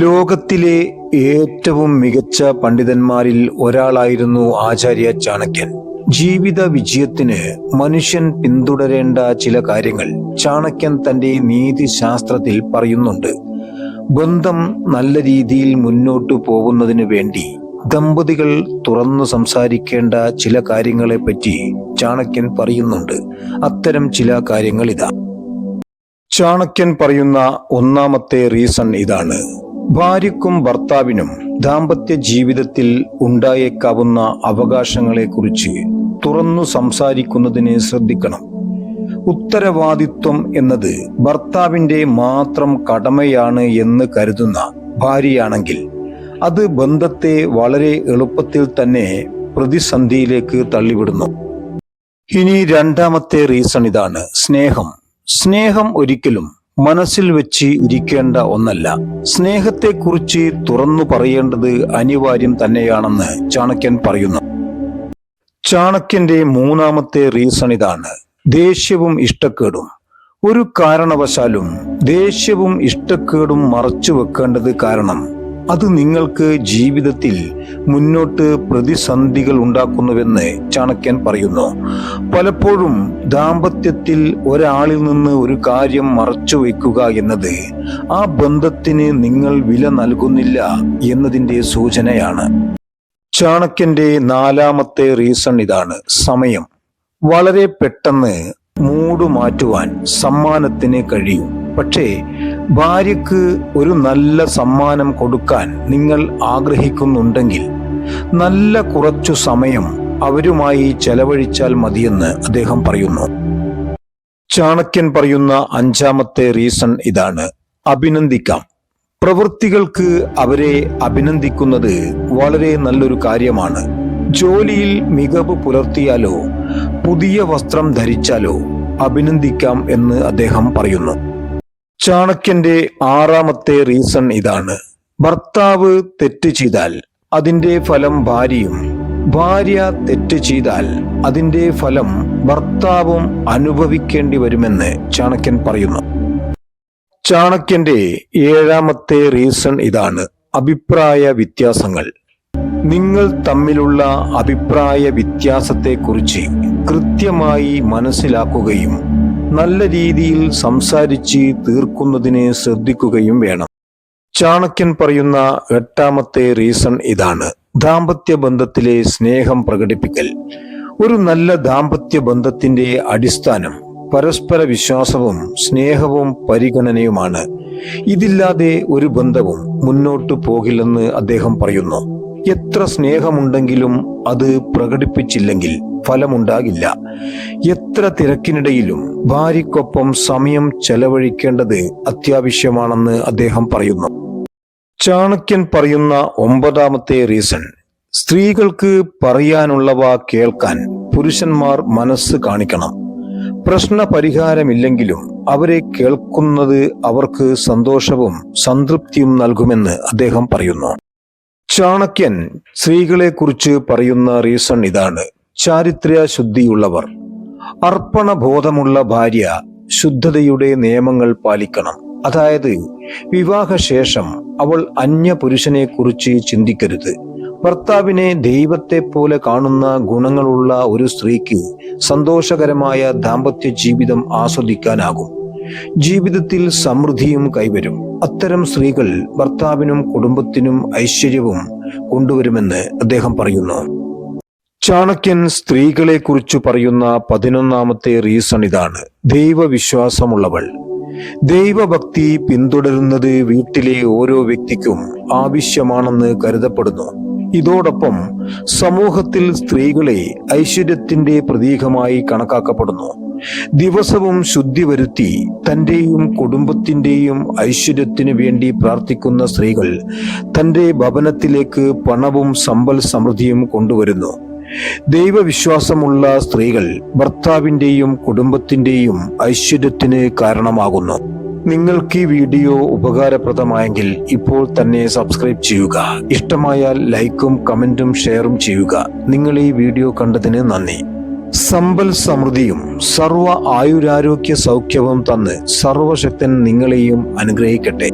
ലോകത്തിലെ ഏറ്റവും മികച്ച പണ്ഡിതന്മാരിൽ ഒരാളായിരുന്നു ആചാര്യ ചാണക്യൻ. ജീവിത വിജയത്തിന് മനുഷ്യൻ പിന്തുടരേണ്ട ചില കാര്യങ്ങൾ ചാണക്യൻ തന്റെ നീതിശാസ്ത്രത്തിൽ പറയുന്നുണ്ട്. ബന്ധം നല്ല രീതിയിൽ മുന്നോട്ടു പോകുന്നതിന് വേണ്ടി ദമ്പതികൾ തുറന്നു സംസാരിക്കേണ്ട ചില കാര്യങ്ങളെപ്പറ്റി ചാണക്യൻ പറയുന്നുണ്ട്. അത്തരം ചില കാര്യങ്ങൾ ഇതാ ചാണക്യൻ പറയുന്ന ഒന്നാമത്തെ റീസൺ ഇതാണ്. ഭാര്യക്കും ഭർത്താവിനും ദാമ്പത്യ ജീവിതത്തിൽ ഉണ്ടായേക്കാവുന്ന അവകാശങ്ങളെക്കുറിച്ച് തുറന്നു സംസാരിക്കുന്നതിന് ശ്രദ്ധിക്കണം. ഉത്തരവാദിത്വം എന്നത് ഭർത്താവിന്റെ മാത്രം കടമയാണ് എന്ന് കരുതുന്ന ഭാര്യയാണെങ്കിൽ അത് ബന്ധത്തെ വളരെ എളുപ്പത്തിൽ തന്നെ പ്രതിസന്ധിയിലേക്ക് തള്ളിവിടുന്നു. ഇനി രണ്ടാമത്തെ റീസൺ ഇതാണ് സ്നേഹം. സ്നേഹം ഒരിക്കലും മനസ്സിൽ വെച്ച് ഇരിക്കേണ്ട ഒന്നല്ല. സ്നേഹത്തെക്കുറിച്ച് തുറന്നു പറയേണ്ടത് അനിവാര്യം തന്നെയാണെന്ന് ചാണക്യൻ പറയുന്നു. ചാണക്യന്റെ മൂന്നാമത്തെ റീസൺ ഇതാണ്. ദേഷ്യവും ഇഷ്ടക്കേടും. ഒരു കാരണവശാലും ദേഷ്യവും ഇഷ്ടക്കേടും മറച്ചു വെക്കേണ്ടത് കാരണം അത് നിങ്ങൾക്ക് ജീവിതത്തിൽ മുന്നോട്ട് പ്രതിസന്ധികൾ ഉണ്ടാക്കുന്നുവെന്ന് ചാണക്യൻ പറയുന്നു. പലപ്പോഴും ദാമ്പത്യത്തിൽ ഒരാളിൽ നിന്ന് ഒരു കാര്യം മറച്ചു വയ്ക്കുക എന്നത് ആ ബന്ധത്തിന് നിങ്ങൾ വില നൽകുന്നില്ല എന്നതിന്റെ സൂചനയാണ്. ചാണക്യന്റെ നാലാമത്തെ റീസൺ ഇതാണ് സമയം. വളരെ പെട്ടെന്ന് മൂടുമാറ്റുവാൻ സമ്മാനത്തിന് കഴിയും. പക്ഷേ ഭാര്യക്ക് ഒരു നല്ല സമ്മാനം കൊടുക്കാൻ നിങ്ങൾ ആഗ്രഹിക്കുന്നുണ്ടെങ്കിൽ നല്ല കുറച്ചു സമയം അവരുമായി ചെലവഴിച്ചാൽ മതിയെന്ന് അദ്ദേഹം പറയുന്നു. ചാണക്യൻ പറയുന്ന അഞ്ചാമത്തെ റീസൺ ഇതാണ്. അഭിനന്ദിക്കാം. പ്രവൃത്തികൾക്ക് അവരെ അഭിനന്ദിക്കുന്നത് വളരെ നല്ലൊരു കാര്യമാണ്. ജോലിയിൽ മികവ് പുലർത്തിയാലോ പുതിയ വസ്ത്രം ധരിച്ചാലോ അഭിനന്ദിക്കാം എന്ന് അദ്ദേഹം പറയുന്നു. ചാണക്യന്റെ ആറാമത്തെ റീസൺ ഇതാണ്. ഭർത്താവ് തെറ്റ് ചെയ്താൽ അതിന്റെ ഫലം ഭാര്യയും ഭാര്യ തെറ്റ് ചെയ്താൽ അതിന്റെ ഫലം ഭർത്താവും അനുഭവിക്കേണ്ടി വരുമെന്ന് ചാണക്യൻ പറയുന്നു. ചാണക്യന്റെ ഏഴാമത്തെ റീസൺ ഇതാണ് അഭിപ്രായ വ്യത്യാസങ്ങൾ. നിങ്ങൾ തമ്മിലുള്ള അഭിപ്രായ വ്യത്യാസത്തെക്കുറിച്ച് കൃത്യമായി മനസ്സിലാക്കുകയും നല്ല രീതിയിൽ സംസാരിച്ച് തീർക്കുന്നതിനെ ശ്രദ്ധിക്കുകയും വേണം. ചാണക്യൻ പറയുന്ന എട്ടാമത്തെ റീസൺ ഇതാണ്. ദാമ്പത്യ ബന്ധത്തിലെ സ്നേഹം പ്രകടിപ്പിക്കൽ. ഒരു നല്ല ദാമ്പത്യ ബന്ധത്തിന്റെ അടിസ്ഥാനം പരസ്പര വിശ്വാസവും സ്നേഹവും പരിഗണനയുമാണ്. ഇതില്ലാതെ ഒരു ബന്ധവും മുന്നോട്ടു പോകില്ലെന്ന് അദ്ദേഹം പറയുന്നു. എത്ര സ്നേഹമുണ്ടെങ്കിലും അത് പ്രകടിപ്പിച്ചില്ലെങ്കിൽ ഫലമുണ്ടാകില്ല. എത്ര തിരക്കിനിടയിലും ഭാര്യയ്ക്കൊപ്പം സമയം ചെലവഴിക്കേണ്ടത് അത്യാവശ്യമാണെന്ന് അദ്ദേഹം പറയുന്നു. ചാണക്യൻ പറയുന്ന ഒമ്പതാമത്തെ റീസൺ സ്ത്രീകൾക്ക് പറയാനുള്ളവ കേൾക്കാൻ പുരുഷന്മാർ മനസ്സ് കാണിക്കണം. പ്രശ്ന പരിഹാരമില്ലെങ്കിലും അവരെ കേൾക്കുന്നത് അവർക്ക് സന്തോഷവും സംതൃപ്തിയും നൽകുമെന്ന് അദ്ദേഹം പറയുന്നു. ചാണക്യൻ സ്ത്രീകളെക്കുറിച്ച് പറയുന്ന റീസൺ ഇതാണ്. ചാരിത്ര്യ ശുദ്ധിയുള്ളവർ അർപ്പണബോധമുള്ള ഭാര്യ ശുദ്ധതയുടെ നിയമങ്ങൾ പാലിക്കണം. അതായത് വിവാഹശേഷം അവൾ അന്യ പുരുഷനെ കുറിച്ച് ചിന്തിക്കരുത്. ഭർത്താവിനെ ദൈവത്തെ പോലെ കാണുന്ന ഗുണങ്ങളുള്ള ഒരു സ്ത്രീക്ക് സന്തോഷകരമായ ദാമ്പത്യ ജീവിതം ആസ്വദിക്കാനാകും. ജീവിതത്തിൽ സമൃദ്ധിയും കൈവരും. അത്തരം സ്ത്രീകൾ ഭർത്താവിനും കുടുംബത്തിനും ഐശ്വര്യവും കൊണ്ടുവരുമെന്ന് അദ്ദേഹം പറയുന്നു. ചാണക്യൻ സ്ത്രീകളെ കുറിച്ച് പറയുന്ന പതിനൊന്നാമത്തെ റീസൺ ഇതാണ്. ദൈവവിശ്വാസമുള്ളവൾ. ദൈവഭക്തി പിന്തുടരുന്നത് വീട്ടിലെ ഓരോ വ്യക്തിക്കും ആവശ്യമാണെന്ന് കരുതപ്പെടുന്നു. ഇതോടൊപ്പം സമൂഹത്തിൽ സ്ത്രീകളെ ഐശ്വര്യത്തിന്റെ പ്രതീകമായി കണക്കാക്കപ്പെടുന്നു. ദിവസവും ശുദ്ധി വരുത്തി തന്റെയും കുടുംബത്തിന്റെയും ഐശ്വര്യത്തിനു വേണ്ടി പ്രാർത്ഥിക്കുന്ന സ്ത്രീകൾ തന്റെ ഭവനത്തിലേക്ക് പണവും സമ്പൽ സമൃദ്ധിയും കൊണ്ടുവരുന്നു. ദൈവവിശ്വാസമുള്ള സ്ത്രീകൾ ഭർത്താവിന്റെയും കുടുംബത്തിന്റെയും ഐശ്വര്യത്തിന് കാരണമാകുന്നു. നിങ്ങൾക്ക് ഈ വീഡിയോ ഉപകാരപ്രദമായെങ്കിൽ ഇപ്പോൾ തന്നെ സബ്സ്ക്രൈബ് ചെയ്യുക. ഇഷ്ടമായാൽ ലൈക്കും കമന്റും ഷെയറും ചെയ്യുക. നിങ്ങൾ ഈ വീഡിയോ കണ്ടതിന് നന്ദി. സമ്പൽ സമൃദ്ധിയും സർവ ആയുരാരോഗ്യ സൗഖ്യവും തന്ന് സർവശക്തൻ നിങ്ങളെയും അനുഗ്രഹിക്കട്ടെ.